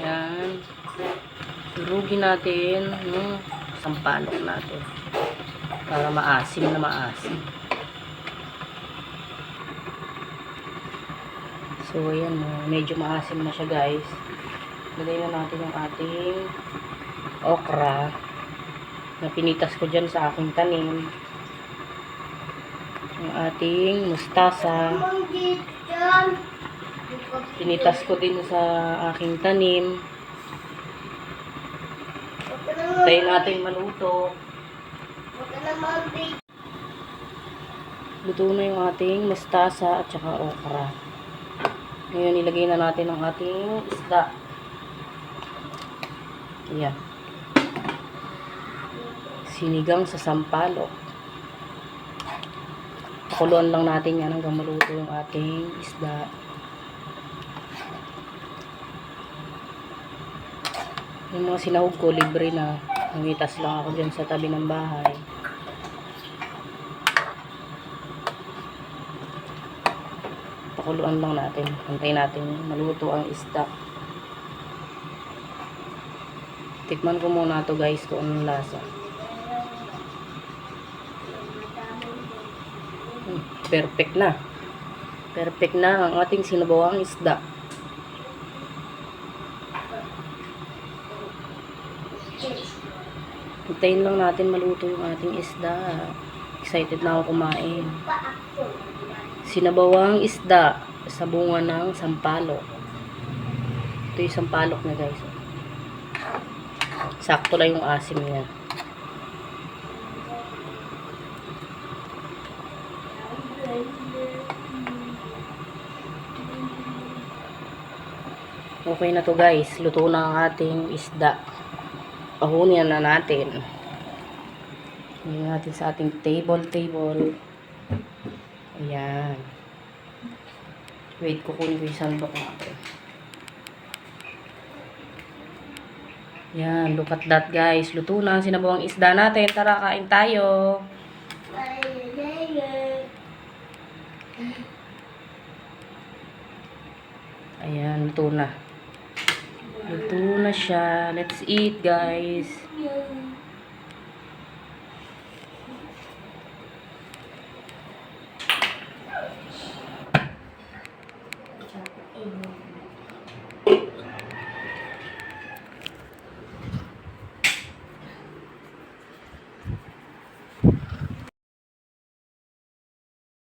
Yan. Durugin natin yung sampalok natin. Para maasim na maasim. So, ayan. Medyo maasim na siya, guys. Lagay na natin yung ating okra na pinitas ko dyan sa aking tanim. Yung ating mustasa. Pinitas ko din sa aking tanim. Tayo natin maluto. Luto na yung ating mustasa at saka okra. Ngayon, ilagay na natin ang ating isda. Ayan. Sinigang sa sampalok. Pakuluan lang natin yan hanggang maluto yung ating isda. Yung mga sinahog ko, libre na. Nangitas lang ako dyan sa tabi ng bahay. Pakuluan lang natin. Hantay natin maluto ang isda. Tikman ko muna to guys kung anong lasa. Hmm, perfect na. Perfect na ang ating sinabawang isda. Hintayin lang natin maluto yung ating isda. Excited na ako kumain. Sinabawang isda sa bunga ng sampalok. Ito yung sampalok na guys. Sakto lang yung asim niya. Okay na to guys. Luto na ang ating isda. Pahunin na natin. Hindi natin sa ating table table. Ayan. Wait, kukunin ko yung sandok natin. Yan, look at that guys. Luto na ang sinabawang isda natin. Tara, kain tayo. Ayan, luto na. Luto na siya. Let's eat guys.